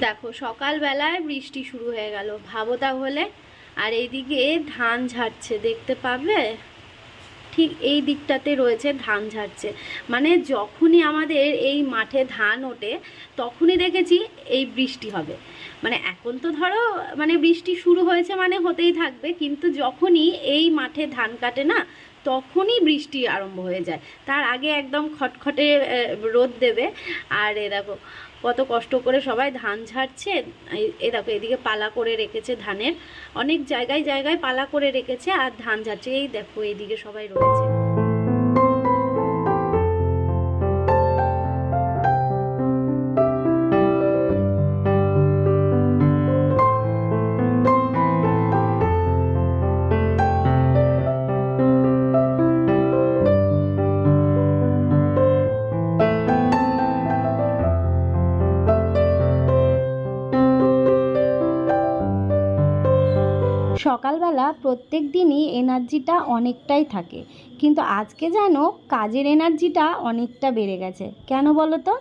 দেখো, সকালবেলায় বৃষ্টি শুরু হয়ে গেল। ভাবো তাহলে। আর এইদিকে ধান ঝাড়ছে, দেখতে পাবে? ঠিক এই দিকটাতে রয়েছে ধান ঝাড়ছে। মানে যখনই আমাদের এই মাঠে ধান ওঠে, তখনই দেখেছি এই বৃষ্টি হবে। মানে এখন তো ধরো মানে বৃষ্টি শুরু হয়েছে মানে হতেই থাকবে, কিন্তু যখনই এই মাঠে ধান কাটে না, তখনই বৃষ্টি আরম্ভ হয়ে যায়। তার আগে একদম খটখটে রোদ দেবে। আর এ দেখো কত কষ্ট করে সবাই ধান ঝাড়ছে। এ দেখো, এদিকে পালা করে রেখেছে ধানের। অনেক জায়গায় জায়গায় পালা করে রেখেছে আর ধান ঝাড়ছে। এই দেখো, এইদিকে সবাই রয়েছে। সকালবেলা প্রত্যেক দিনই এনার্জিটা অনেকটাই থাকে। কিন্তু আজকে যেন কাজের এনার্জিটা অনেকটা বেড়ে গেছে। কেন বলো তো?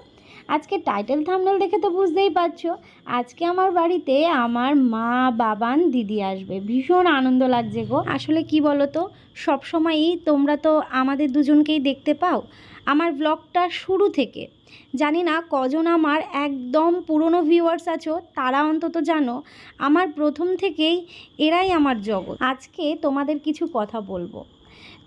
আজকে টাইটেল থামনেল দেখে তো বুঝতেই পারছ। আজকে আমার বাড়িতে আমার মা, বাবান, দিদি আসবে। ভীষণ আনন্দ লাগছে গো। আসলে কি বলো তো? সবসময়ই তোমরা তো আমাদের দুজনকেই দেখতে পাও। আমার ব্লগটা শুরু থেকে। জানি না কজন আমার একদম পুরনো ভিউয়ার্স আছো, তারা অন্তত জানো, আমার প্রথম থেকেই এরাই আমার জগৎ। আজকে তোমাদের কিছু কথা বলব।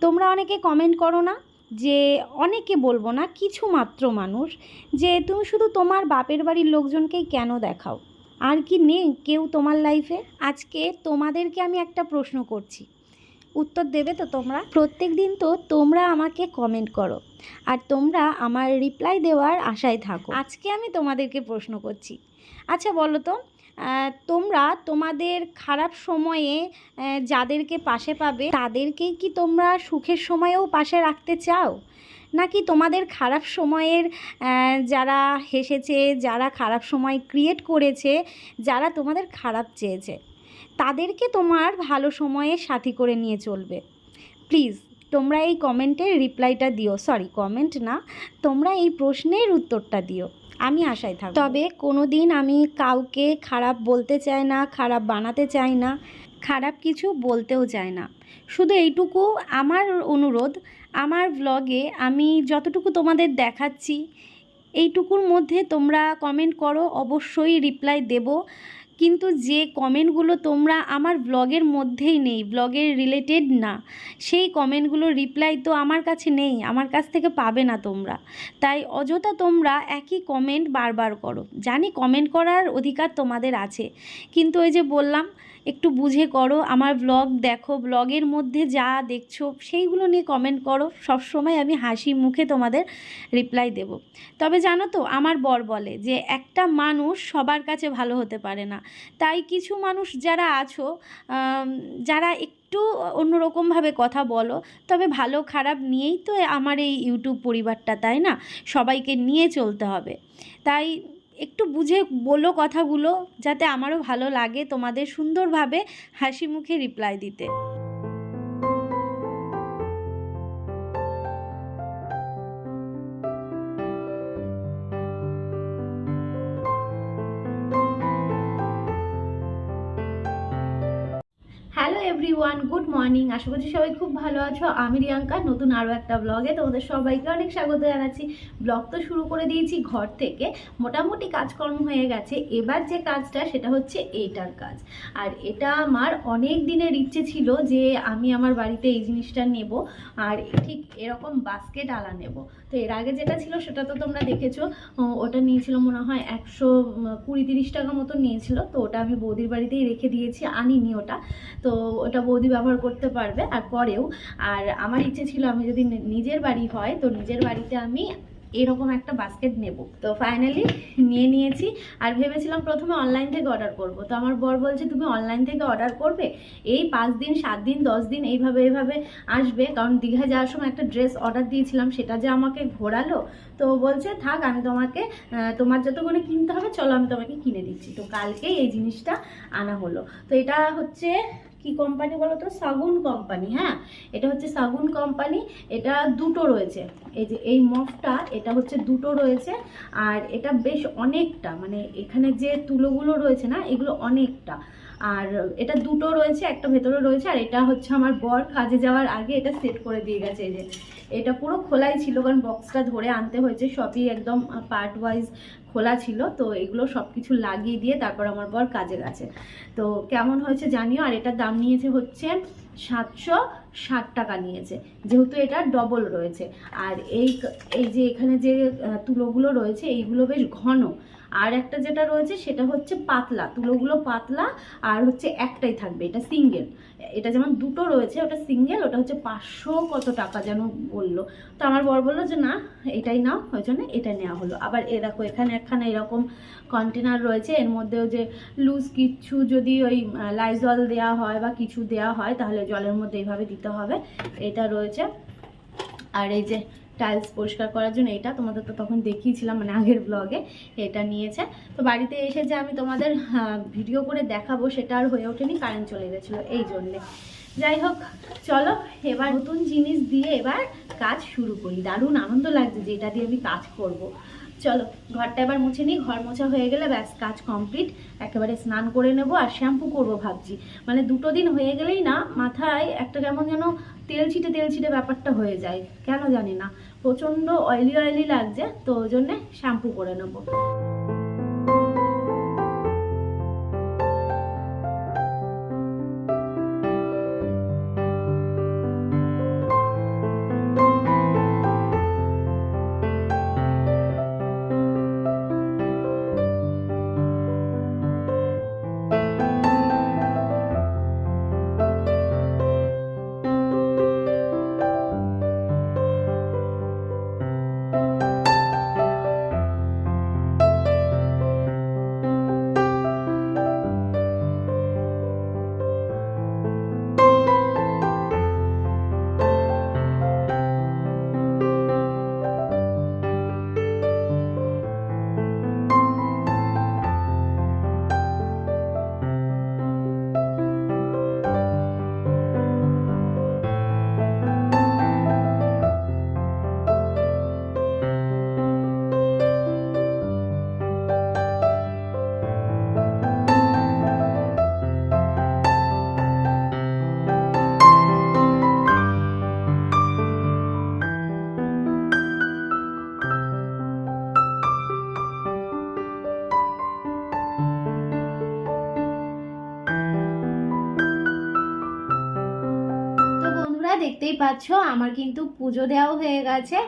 তোমরা অনেকে কমেন্ট করো না, যে অনেকে বলব না, কিছু মাত্র মানুষ, যে তুমি শুধু তোমার বাপের বাড়ির লোকজনকেই কেন দেখাও? আর কি নেই কেউ তোমার লাইফে আজকে তোমাদেরকে আমি একটা প্রশ্ন করছি। উত্তর দেবে তো তোমরা? প্রত্যেক দিন তো তোমরা আমাকে কমেন্ট করো। আর তোমরা আমার রিপ্লাই দেওয়ার আশায় থাকো। আজকে আমি তোমাদেরকে প্রশ্ন করছি। আচ্ছা বলো তো তোমরা তোমাদের খারাপ সময়ে যাদেরকে পাশে পাবে, তাদেরকেই কি তোমরা সুখের সময়েও পাশে রাখতে চাও? নাকি তোমাদের খারাপ সময়ের যারা হেসেছে, যারা খারাপ সময় ক্রিয়েট করেছে, যারা তোমাদের খারাপ চেয়েছে? তাদেরকে তোমার ভালো সময়ে সাথী করে নিয়ে চলবে। প্লিজ তোমরা এই কমেন্টের রিপ্লাইটা দিও। সরি কমেন্ট না, তোমরা এই প্রশ্নের উত্তরটা দিও। আমি আশায় থাকব। তবে কোনো দিন আমি কাউকে খারাপ বলতে চাই না, খারাপ বানাতে চাই না, খারাপ কিছু বলতেও চাই না। শুধু এইটুকু আমার অনুরোধ, আমার ব্লগে আমি যতটুকু তোমাদের দেখাচ্ছি, এইটুকুর মধ্যে তোমরা কমেন্ট করো, অবশ্যই রিপ্লাই দেব। কিন্তু যে কমেন্টগুলো তোমরা আমার ব্লগের মধ্যেই নেই ব্লগের রিলেটেড না, সেই কমেন্টগুলো রিপ্লাই তো আমার কাছে নেই, আমার কাছ থেকে পাবে না তোমরা। তাই অযথা তোমরা একই কমেন্ট বারবার করো। জানি কমেন্ট করার অধিকার তোমাদের আছে, কিন্তু ওই যে বললাম একটু বুঝে করো, আমার ব্লগ দেখো ব্লগের মধ্যে যা দেখছ, সেইগুলো নিয়ে কমেন্ট করো, সবসময় আমি হাসি মুখে তোমাদের রিপ্লাই দেব। তবে জানো তো, আমার বর বলে যে, একটা মানুষ সবার কাছে ভালো হতে পারে না। তাই কিছু মানুষ যারা আছো যারা একটু অন্যরকমভাবে কথা বলো, তবে ভালো খারাপ নিয়েই তো আমার এই ইউটিউব পরিবারটা, তাই না? সবাইকে নিয়ে চলতে হবে। তাই একটু বুঝে বলো কথাগুলো যাতে আমারও ভালো লাগে তোমাদের সুন্দরভাবে হাসি মুখে রিপ্লাই দিতে। Hello everyone, good morning. আশা করছি সবাই খুব ভালো আছো। আমি রিয়াঙ্কা, নতুন আরও একটা ব্লগে তোমাদের সবাইকে অনেক স্বাগত জানাচ্ছি। ব্লগ তো শুরু করে দিয়েছি ঘর থেকে। মোটামুটি কাজকর্ম হয়ে গেছে। এবার যে কাজটা, সেটা হচ্ছে এইটার কাজ। আর এটা আমার অনেক দিনের ইচ্ছে ছিল যে আমি আমার বাড়িতে এই জিনিসটা নেব। আর ঠিক এরকম বাস্কেট আলা নেব। তো এর আগে যেটা ছিল সেটা তো তোমরা দেখেছ ওটা নিয়েছিল মনে হয় একশো কুড়ি তিরিশ টাকা মতো নিয়েছিল, তো ওটা আমি বৌদির বাড়িতেই রেখে দিয়েছি, আনিনি ওটা, তো ওটা বৌদি ব্যবহার করতে পারবে আর পরেও আর আমার ইচ্ছে ছিল আমি যদি নিজের বাড়ি হয়, তো নিজের বাড়িতে আমি এরকম একটা বাস্কেট নেব। তো ফাইনালি নিয়ে নিয়েছি, আর ভেবেছিলাম প্রথমে অনলাইন থেকে অর্ডার করব। তো আমার বর বলছে, তুমি অনলাইন থেকে অর্ডার করবে? এই পাঁচ দিন, সাত দিন, দশ দিন, এইভাবে এইভাবে আসবে। কারণ দীঘা যাওয়ার সময় একটা ড্রেস অর্ডার দিয়েছিলাম, সেটা যে আমাকে ঘোরালো। তো বলছে, থাক, আমি তোমাকে তোমার যতক্ষণে কিনতে হবে, চলো আমি তোমাকে কিনে দিচ্ছি। তো কালকেই এই জিনিসটা আনা হলো। তো এটা হচ্ছে কি কোম্পানি বলো তো সাগুন কোম্পানি হ্যাঁ? এটা হচ্ছে সাগুন কোম্পানি এটা দুটো রয়েছে। এই যে, এই মফটা, এটা হচ্ছে দুটো রয়েছে। আর এটা বেশ অনেকটা মানে এখানে যে তুলোগুলো রয়েছে না, এগুলো অনেকটা। আর এটা দুটো রয়েছে, একটা ভেতরে রয়েছে, আর এটা হচ্ছে আমার বর কাজে যাওয়ার আগে এটা সেট করে দিয়ে গেছে যে। এটা পুরো খোলাই ছিল, কারণ বক্সটা ধরে আনতে হয়েছে, সবই একদম পার্ট ওয়াইজ খোলা ছিল, তো এগুলো সব কিছু লাগিয়ে দিয়ে তারপর আমার বর কাজে গেছে। তো কেমন হয়েছে জানিও, আর এটার দাম নিয়েছে হচ্ছে সাতশো ষাট টাকা নিয়েছে, যেহেতু এটা ডবল রয়েছে। আর এই এই যে এখানে যে তুলোগুলো রয়েছে, এইগুলো বেশ ঘন আর একটা যেটা রয়েছে সেটা হচ্ছে পাতলা, তুলোগুলো পাতলা আর হচ্ছে একটাই থাকবে, এটা সিঙ্গেল এটা যেমন দুটো রয়েছে, ওটা সিঙ্গেল ওটা হচ্ছে পাঁচশো কত টাকা যেন বলল। তো আমার বর বলল যে, না, এটাই নাও। ওই জন্য এটা নেওয়া হলো। আবার এ দেখো, এখানে একখানে এরকম কন্টেনার রয়েছে, এর মধ্যেও যে লুজ কিছু যদি ওই লাইজল দেওয়া হয় বা কিছু দেওয়া হয়, তাহলে জলের মধ্যে এইভাবে দিতে হবে। এটা রয়েছে। আর এই যে টাইলস পরিষ্কার করার জন্য, এটা তোমাদের তো তখন দেখিয়েছিলাম মানে আগের ব্লগে এটা নিয়েছে। তো বাড়িতে এসে যে আমি তোমাদের ভিডিও করে দেখাবো, সেটা আর হয়ে ওঠেনি কারেন্ট চলে গেছিল এই জন্যে। যাই হোক, চলো, এবার নতুন জিনিস দিয়ে এবার কাজ শুরু করি। দারুণ আনন্দ লাগছে যে এটা দিয়ে আমি কাজ করব। চলো, ঘরটা এবার মুছে নিই। ঘর মোছা হয়ে গেলে ব্যাস, কাজ কমপ্লিট একেবারে স্নান করে নেব আর শ্যাম্পু করব ভাবছি। মানে দুটো দিন হয়ে গেলেই না, মাথায় একটা কেমন যেন তেল ছিটে তেল ছিটে ব্যাপারটা হয়ে যায়। কেন জানি না। প্রচণ্ড অয়েলি অয়েলি লাগছে, তো ওই জন্যে শ্যাম্পু করে নেব। দেখতেই পাচ্ছ, আমার কিন্তু পুজো দেওয়াও হয়ে গেছে।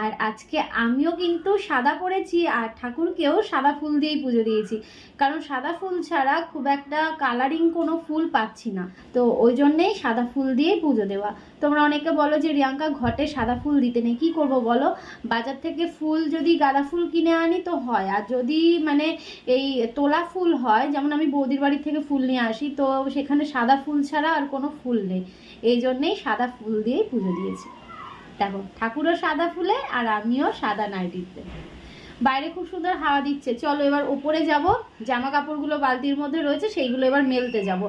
আর আজকে আমিও কিন্তু সাদা পরেছি আর ঠাকুরকেও সাদা ফুল দিয়েই পুজো দিয়েছি। কারণ সাদা ফুল ছাড়া খুব একটা কালারিং কোনো ফুল পাচ্ছি না। তো ওই জন্যেই সাদা ফুল দিয়েই পুজো দেওয়া। তোমরা অনেকে বলো যে, রিয়াঙ্কা, ঘটে সাদা ফুল দিতে নেই, কী করব বলো? বাজার থেকে ফুল যদি গাঁদা ফুল কিনে আনি তো হয়। আর যদি মানে এই তোলা ফুল হয়, যেমন আমি বৌদির বাড়ি থেকে ফুল নিয়ে আসি, তো সেখানে সাদা ফুল ছাড়া আর কোনো ফুল নেই। এই জন্যেই সাদা ফুল দিয়েই পুজো দিয়েছি। দেখো, ঠাকুরও সাদা ফুলে আর আমিও সাদা নাইটিতে বাইরে খুব সুন্দর হাওয়া দিচ্ছে। চলো এবার ওপরে যাব জামা কাপড়গুলো বালতির মধ্যে রয়েছে, সেইগুলো এবার মেলতে যাব।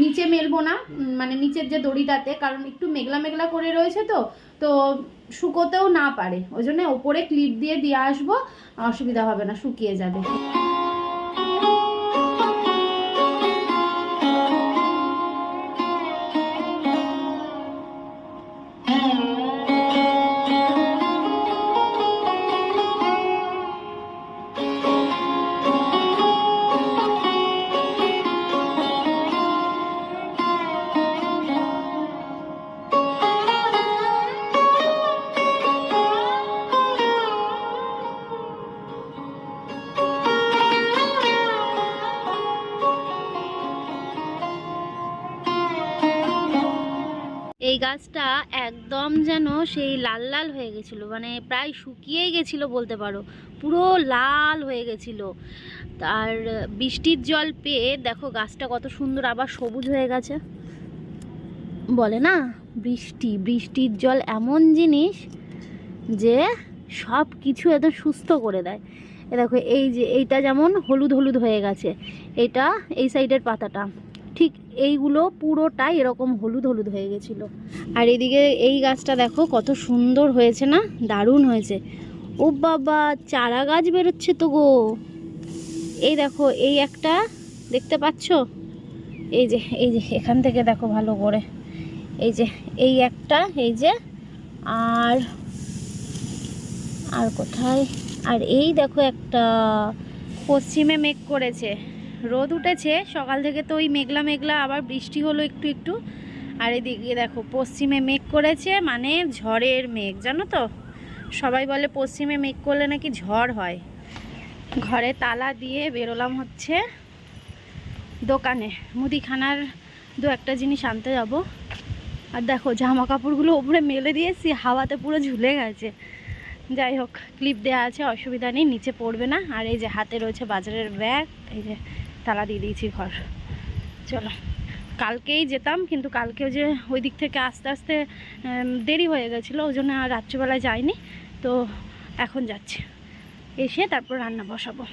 নিচে মেলবো না মানে নিচের যে দড়িটাতে, কারণ একটু মেঘলা মেঘলা করে রয়েছে তো তো শুকোতেও না পারে। ওই জন্য ওপরে ক্লিপ দিয়ে দিয়ে আসব, অসুবিধা হবে না, শুকিয়ে যাবে। গাছটা একদম যেন সেই লাল লাল হয়ে গেছিল মানে প্রায় শুকিয়েই গেছিল বলতে পারো, পুরো লাল হয়ে গেছিল। আর বৃষ্টির জল পেয়ে দেখো গাছটা কত সুন্দর আবার সবুজ হয়ে গেছে। বলে না, বৃষ্টি, বৃষ্টির জল এমন জিনিস যে সব কিছু একদম সুস্থ করে দেয়। এ দেখো, এই যে এইটা যেমন হলুদ হলুদ হয়ে গেছে, এটা এই সাইডের পাতাটা, ঠিক এইগুলো পুরোটাই এরকম হলুদ হলুদ হয়ে গেছিল। আর এদিকে এই গাছটা দেখো কত সুন্দর হয়েছে না? দারুণ হয়েছে। ও বাবা, চারা গাছ বেরোচ্ছে তো গো। এই দেখো, এই একটা, দেখতে পাচ্ছ? এই যে এই যে, এখান থেকে দেখো ভালো করে। এই যে, এই একটা, এই যে, আর আর কোথায়? আর এই দেখো একটা, পশ্চিমে মেঘ করেছে। রোদ উঠেছে, সকাল থেকে তো ওই মেঘলা মেঘলা, আবার বৃষ্টি হলো একটু একটু। আর এদিকে দেখো, পশ্চিমে মেঘ করেছে মানে ঝড়ের মেঘ, জানো তো? সবাই বলে পশ্চিমে মেঘ করলে নাকি ঝড় হয়। ঘরে তালা দিয়ে বেরোলাম হচ্ছে দোকানে। মুদিখানার দু একটা জিনিস আনতে যাব। আর দেখো জামা কাপড়গুলো ওপরে মেলে দিয়েছি, হাওয়াতে পুরো ঝুলে গেছে। যাই হোক ক্লিপ দেওয়া আছে, অসুবিধা নেই, নিচে পড়বে না। আর এই যে হাতে রয়েছে বাজারের ব্যাগ এই যে তালা দিয়ে দিয়েছি ঘর। চলো। কালকেই যেতাম, কিন্তু কালকেও যে ওই দিক থেকে আস্তে আস্তে দেরি হয়ে গেছিল, ওই জন্য আর রাত্রিবেলায় যাইনি। তো এখন যাচ্ছি। এসে তারপর রান্না বসাবো।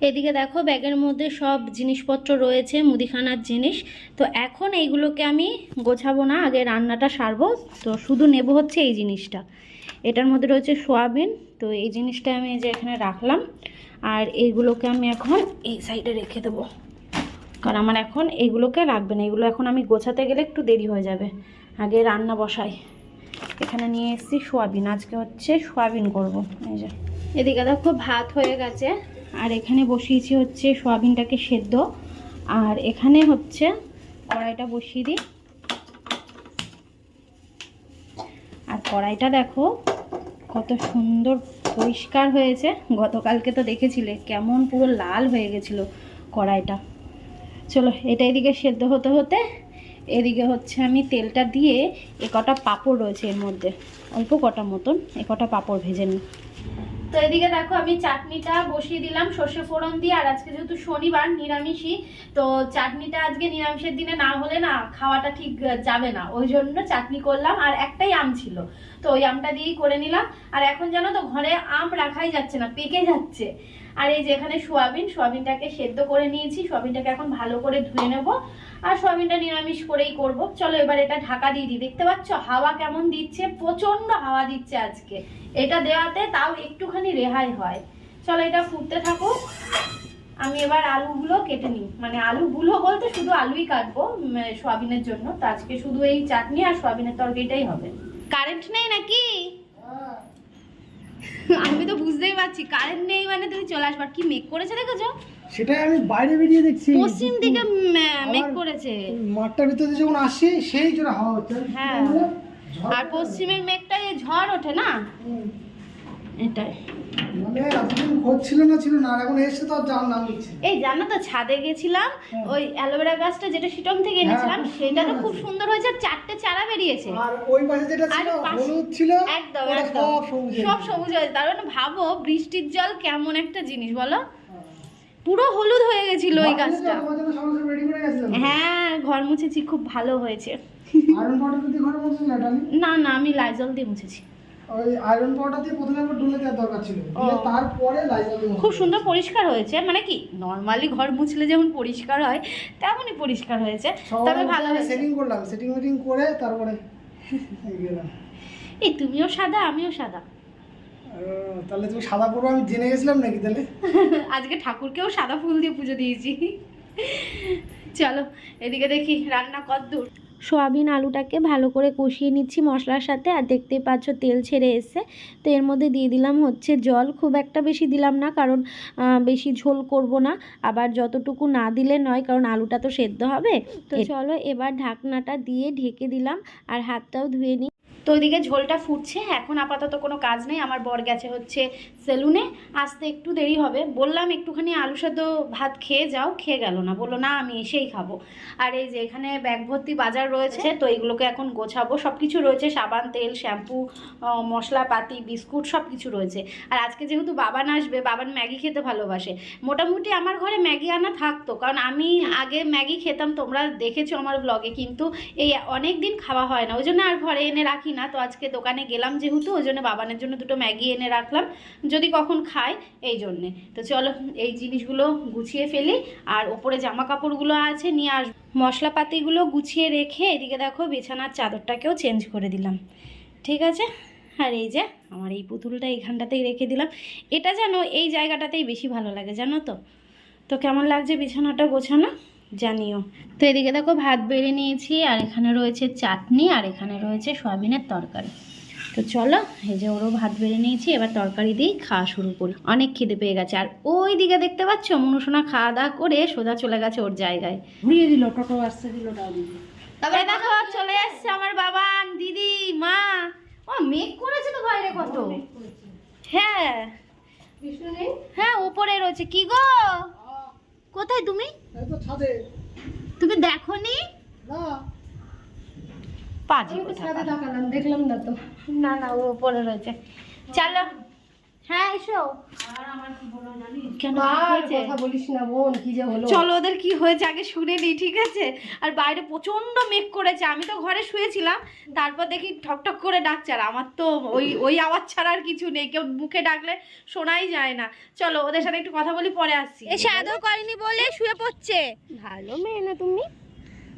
এদিকে দেখো ব্যাগের মধ্যে সব জিনিসপত্র রয়েছে, মুদিখানার জিনিস। তো এখন এইগুলোকে আমি গোছাবো না, আগে রান্নাটা সারবো। তো শুধু নেব হচ্ছে এই জিনিসটা। এটার মধ্যে রয়েছে সোয়াবিন, তো এই জিনিসটা আমি এই যে এখানে রাখলাম। আর এইগুলোকে আমি এখন এই সাইডে রেখে দেবো। কারণ আমার এখন এইগুলোকে লাগবে না, এগুলো এখন আমি গোছাতে গেলে একটু দেরি হয়ে যাবে। আগে রান্না বসাই। এখানে নিয়ে এসেছি সোয়াবিন, আজকে হচ্ছে সোয়াবিন করব। এই যে। এদিকে দেখো ভাত হয়ে গেছে। আর এখানে বসিয়েছি হচ্ছে সোয়াবিনটাকে সেদ্ধ। আর এখানে হচ্ছে কড়াইটা বসিয়ে দিই। আর কড়াইটা দেখো, কত সুন্দর পরিষ্কার হয়েছে। গতকালকে তো দেখেছিলে, কেমন পুরো লাল হয়ে গেছিল কড়াইটা। চলো, এটা এদিকে সেদ্ধ হতে হতে এদিকে হচ্ছে আমি তেলটা দিয়ে এ কটা পাঁপড় রয়েছে এর মধ্যে। অল্প কটা মতন এ কটা পাঁপড় ভেজে নিই। তো এদিকে দেখো, আমি চাটনিটা বসিয়ে দিলাম, সর্ষে ফোড়ন দিয়ে, আর আজকে যেহেতু শনিবার, নিরামিষই, তো চাটনিটা আজকে নিরামিষের দিনে না হলে না খাওয়াটা ঠিক যাবে না। ওই জন্য চাটনি করলাম, আর একটাই আম ছিল। তো ওই আমটা দিয়েই করে নিলাম। আর এখন জানো তো, ঘরে আম রাখাই যাচ্ছে না, পেকে যাচ্ছে। আর এই যে এখানে সোয়াবিন, সোয়াবিনটাকে সেদ্ধ করে নিয়েছি, সোয়াবিনটাকে এখন ভালো করে ধুয়ে নেব। আর সোয়াবিনটা নিরামিষ করেই করব। চলো এবার এটা ঢাকা দিয়ে দিই। দেখতে পাচ্ছ হাওয়া কেমন দিচ্ছে প্রচণ্ড হাওয়া দিচ্ছে আজকে। এটা দেওয়াতে তাও একটুখানি রেহাই হয়। চলো এটা ফুটতে থাকুক। আমি এবার আলুগুলো কেটে নিই। মানে আলুগুলো বলতে শুধু আলুই কাটবো সোয়াবিনের জন্য। তো আজকে শুধু এই চাটনি আর সোয়াবিনের তরকারিটাই হবে। কারেন্ট নেই নাকি? আমি তো বুঝতেই পারছি। কারেন্ট নেই মানে তুমি চলে আসবার কি মেক করেছে দেখেছ? সেটাই আমি বাইরে বেরিয়ে দেখছি। পশ্চিম দিকে মেক করেছে। মাঠটার ভিতরে যখন আসি সেই জন্য হাওয়া হচ্ছে। হ্যাঁ। আর পশ্চিমের মেঘটা এই ঝড় ওঠে না। এটাই। মানে। এই জানো তো ছাদে গেছিলাম হ্যাঁ। ওই অ্যালোভেরা গাছটা যেটা শিটং থেকে হ্যাঁ, এনেছিলাম সেটা তো খুব সুন্দর হয়েছে আর চারটে চারা বেরিয়েছে। আর ওই পাশে যেটা ছিল হলুদ ছিল একদম সব সবুজ হয়ে হয়েছে তার মানে ভাবো বৃষ্টির জল কেমন একটা জিনিস বলো? হ্যাঁ। পুরো হলুদ হয়ে গেছিল ওই গাছটা। হ্যাঁ ঘর মুছেছি খুব ভালো হয়েছে। না না আমি লাইজল দিয়ে মুছেছি। ওই আয়রন পাউডার দিয়ে প্রথমে একবার ডুলে দেওয়ার দরকার ছিল। তারপরে লাইজাল খুব সুন্দর পরিষ্কার হয়েছে। মানে কি নর্মালি ঘর মুছলে যেমন পরিষ্কার হয় তেমনই পরিষ্কার হয়েছে। তবে ভালো সেটিং করলাম। সেটিং মিটিং করে তারপরে এই তুমিও সাদা আমিও সাদা। তাহলে তুমি সাদা পড়ব আমি জেনে গেছিলাম নাকি তাহলে? আজকে ঠাকুরকেও সাদা ফুল দিয়ে পুজো দিয়েছি। চলো এদিকে দেখি রান্না কত দূর। সোয়াবিন আলুটাকে ভালো করে কষিয়ে নিচ্ছি মশলার সাথে আর দেখতেই পাচ্ছ তেল ছেড়ে এসছে। তো এর মধ্যে দিয়ে দিলাম হচ্ছে জল। খুব একটা বেশি দিলাম না কারণ বেশি ঝোল করব না। আবার যতটুকু না দিলে নয় কারণ আলুটা তো সেদ্ধ হবে। তো চলো এবার ঢাকনাটা দিয়ে ঢেকে দিলাম আর হাতটাও ধুয়ে নিই তো ওইদিকে ঝোলটা ফুটছে এখন আপাতত কোনো কাজ নেই আমার বর গেছে হচ্ছে সেলুনে আসতে একটু দেরি হবে। বললাম একটুখানি আলু সেদ্ধ ভাত খেয়ে যাও খেয়ে গেল না বলল না আমি এসেই খাব। আর এই যে এখানে ব্যাগ ভর্তি বাজার রয়েছে তো এইগুলোকে এখন গোছাবো সব কিছু রয়েছে সাবান তেল শ্যাম্পু মশলাপাতি বিস্কুট সব কিছু রয়েছে। আর আজকে যেহেতু বাবান আসবে বাবান ম্যাগি খেতে ভালোবাসে। মোটামুটি আমার ঘরে ম্যাগি আনা থাকতো কারণ আমি আগে ম্যাগি খেতাম তোমরা দেখেছ আমার ব্লগে কিন্তু এই অনেক দিন খাওয়া হয় না ওই জন্য আর ঘরে এনে রাখি না, তো আজকে দোকানে গেলাম যেহেতু, ওই জন্য বাবানের জন্য দুটো ম্যাগি এনে রাখলাম। যদি কখন খায় এই জন্যে। তো চলো, এই জিনিসগুলো গুছিয়ে ফেলি, আর ওপরে জামা কাপড়গুলো আছে, নিয়ে আস, মশলাপাতিগুলো গুছিয়ে রেখে এদিকে দেখো, বিছানার চাদরটাকেও চেঞ্জ করে দিলাম। ঠিক আছে? আর এই যে, আমার এই পুতুলটা এইখানটাতেই রেখে দিলাম। এটা যেন এই জায়গাটাতেই বেশি ভালো লাগে, জানো তো? তো কেমন লাগছে বিছানাটা গোছানো? জানিও। তো এদিকে দেখো ভাত বেড়ে নিয়েছি আর এখানে রয়েছে চাটনি আর এখানে রয়েছে সয়াবিনের তরকারি। তো চলো এই যে ওরও ভাত বেড়ে নিয়েছি এবার তরকারি দিয়েই খাওয়া শুরু করি। অনেক খিদে পেয়ে গেছে আর ওই দিকে দেখতে পাচ্ছ মনুসোনা খাওয়া দাওয়া করে সোজা চলে গেছে ওর জায়গায়। ঘুরিয়ে দিল টোটো আসছে দিল তবে দেখো চলে আসছে আমার বাবান দিদি মা। ও মেঘ করেছে তো বাইরে কত? হ্যাঁ। হ্যাঁ উপরে রয়েছে। কি গো? কোথায় তুমি? তুমি দেখো নি। পাজি দেখলাম না তো। না না ও উপরে রয়েছে। চলো। হ্যাঁ এসো। কেন কি আর হয়েছে? কথা বলিস না বোন কি যে হলো? চলো ওদের কি হয়েছে আগে শুনে নি ঠিক আছে? আর বাইরে প্রচণ্ড মেঘ করেছে আমি তো ঘরে শুয়েছিলাম তারপর দেখি ঠকঠক করে ডাকছে আর আমার তো ওই ওই আওয়াজ ছাড়া আর কিছু নেই কেউ মুখে ডাকলে শোনাই যায় না। চলো ওদের সাথে একটু কথা বলি পরে আসছি। এসে আদৌ করেনি বলে শুয়ে পড়ছে। ভালো মেয়ে না তুমি?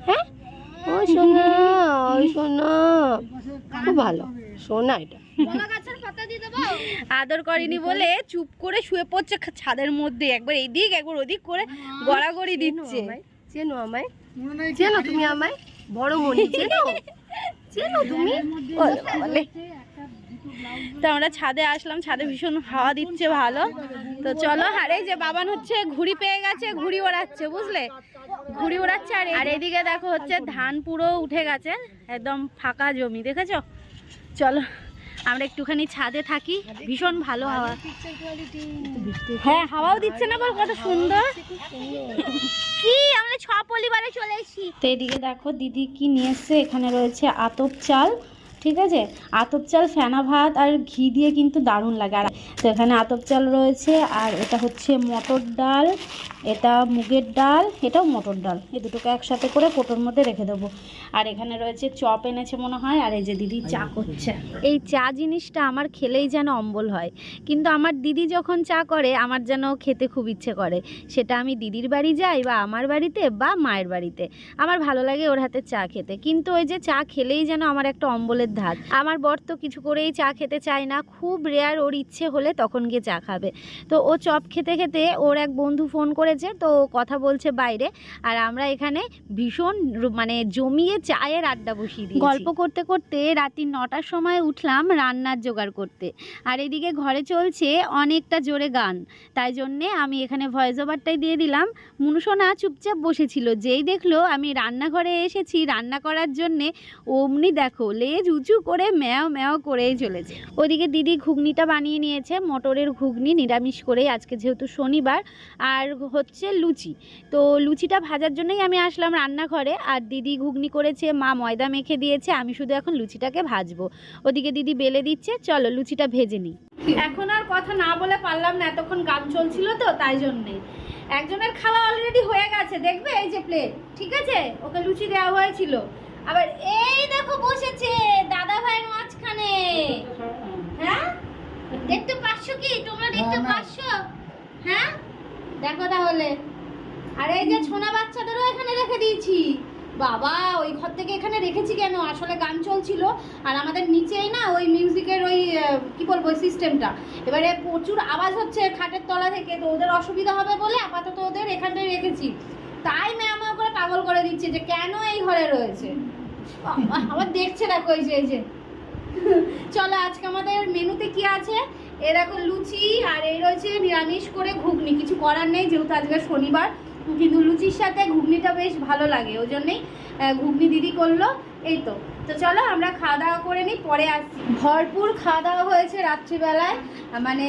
হ্যাঁ? ও সোনা ওই সোনা খুব ভালো। সোনা এটা। আদর করেনি বলে চুপ করে শুয়ে পড়ছে ছাদের মধ্যে। একবার এদিক একবার ওদিক করে গড়াগড়ি দিচ্ছে। চেনো আমায়। চেনো তুমি আমায়? বড় মনি চেনো? চেনো তুমি? তো আমরা ছাদে আসলাম ছাদে ভীষণ হাওয়া দিচ্ছে ভালো। তো চলো আর এই যে বাবান হচ্ছে ঘুড়ি পেয়ে গেছে ঘুড়ি ওড়াচ্ছে বুঝলে? ঘুড়ি ওড়াচ্ছে আর আর এদিকে দেখো হচ্ছে ধান পুরো উঠে গেছে একদম ফাঁকা জমি দেখেছ? চলো। আমরা একটুখানি ছাদে থাকি ভীষণ ভালো হাওয়া। হ্যাঁ হাওয়াও দিচ্ছে না বল কত সুন্দর। কি আমরা ছ পরিবারে চলে এসেছি। তো এদিকে দেখো দিদি কি নিয়ে এসছে? এখানে রয়েছে আতপ চাল ঠিক আছে? আতপ চাল ফেনা ভাত আর ঘি দিয়ে কিন্তু দারুণ লাগে। আর তো এখানে আতপ চাল রয়েছে আর এটা হচ্ছে মটর ডাল এটা মুগের ডাল এটাও মটর ডাল। এই দুটোকে একসাথে করে কোটোর মধ্যে রেখে দেবো। আর এখানে রয়েছে চপ এনেছে মনে হয় আর এই যে দিদি চা করছে। এই চা জিনিসটা আমার খেলেই যেন অম্বল হয়। কিন্তু আমার দিদি যখন চা করে আমার যেন খেতে খুব ইচ্ছে করে। সেটা আমি দিদির বাড়ি যাই বা আমার বাড়িতে বা মায়ের বাড়িতে। আমার ভালো লাগে ওর হাতে চা খেতে। কিন্তু ওই যে চা খেলেই যেন আমার একটা অম্বলের ধাত আমার বর তো কিছু করেই চা খেতে চায় না, খুব রেয়ার ওর ইচ্ছে হলে তখন গিয়ে চা খাবে। তো ও চপ খেতে খেতে ওর এক বন্ধু ফোন করেছে, তো কথা বলছে বাইরে, আর আমরা এখানে ভীষণ মানে জমিয়ে চায়ের আড্ডা বসিয়ে গল্প করতে করতে রাত্রি নটার সময় উঠলাম রান্নার জোগাড় করতে। আর এদিকে ঘরে চলছে অনেকটা জোরে গান। তাই জন্যে আমি এখানে ভয়েস ওভারটাই দিয়ে দিলাম। মুনুসোনা চুপচাপ বসেছিল, যেই দেখল আমি রান্নাঘরে এসেছি, রান্না করার জন্যে, অমনি দেখো, লেজ উঁচু করে ম্যাও ম্যাও করেই চলেছে। ওদিকে দিদি ঘুগনিটা বানিয়ে নিয়েছে, মটরের ঘুগনি, নিরামিষ করে আজকে যেহেতু শনিবার, আর হচ্ছে লুচি। তো লুচিটা ভাজার জন্যই আমি আসলাম রান্নাঘরে। আর দিদি ঘুগনি করেছে, মা ময়দা মেখে দিয়েছে, আমি শুধু এখন লুচিটাকে ভাজবো। ওদিকে দিদি বেলে দিচ্ছে, চলো লুচিটা ভেজে নিই। এখন আর কথা না বলে পারলাম না, এতক্ষণ গান চলছিল তো, তাই জন্যে। একজনের খাওয়া অলরেডি হয়ে গেছে, দেখবে এই যে প্লেট ঠিক আছে? ওকে লুচি দেওয়া হয়েছিল। আবার এই দেখো বসেছে দাদা ভাইয়ের মাঝখানে। হ্যাঁ? দেখতে পাচ্ছ কি? তোমরা দেখতে। পাচ্ছ? হ্যাঁ? দেখো তাহলে। আর এই যে ছোনা বাচ্চাদেরও এখানে রেখে দিয়েছি। বাবা ওই ঘর থেকে এখানে রেখেছি কেন? আসলে গান চলছিল আর আমাদের নিচেই না ওই মিউজিকের ওই কি বলব ওই সিস্টেমটা এবারে প্রচুর আওয়াজ হচ্ছে খাটের তলা থেকে তো ওদের অসুবিধা হবে বলে আপাতত ওদের এখানটায় রেখেছি। তাই ম্যাম করে পাগল করে দিচ্ছে যে কেন এই ঘরে রয়েছে? আবার দেখছে দেখো এই যে এই যে। চলো, আজকে আমাদের মেনুতে কি আছে? এ দেখো লুচি, আর এই রয়েছে নিরামিষ করে ঘুগনি। কিছু করার নেই, যেহেতু আজকে শনিবার, কিন্তু লুচির সাথে ঘুগনিটা বেশ ভালো লাগে, ওই জন্যেই ঘুগনি দিদি করল, এই তো। তো চলো আমরা খাওয়া দাওয়া করে নিই পরে আসছি। ভরপুর খাওয়া দাওয়া হয়েছে রাত্রিবেলায়। মানে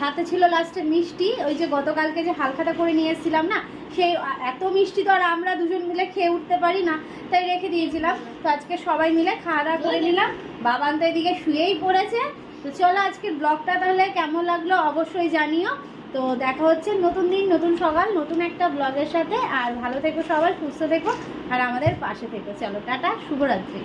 সাথে ছিল লাস্টে মিষ্টি। ওই যে গতকালকে যে হালখাতা করে নিয়ে এসেছিলাম না, সেই এত মিষ্টি তো আর আমরা দুজন মিলে খেয়ে উঠতে পারি না, তাই রেখে দিয়েছিলাম। তো আজকে সবাই মিলে খাওয়া দাওয়া করে নিলাম। বাবান তো এদিকে শুয়েই পড়েছে। তো চলো আজকের ব্লগটা তাহলে কেমন লাগল অবশ্যই জানিও। তো দেখা হচ্ছে নতুন দিন, নতুন সকাল, নতুন একটা ব্লগের সাথে। আর ভালো থেকো সবাই, সুস্থ থেকো। আর আমাদের পাশে থেকো। চলো, টাটা, শুভরাত্রি।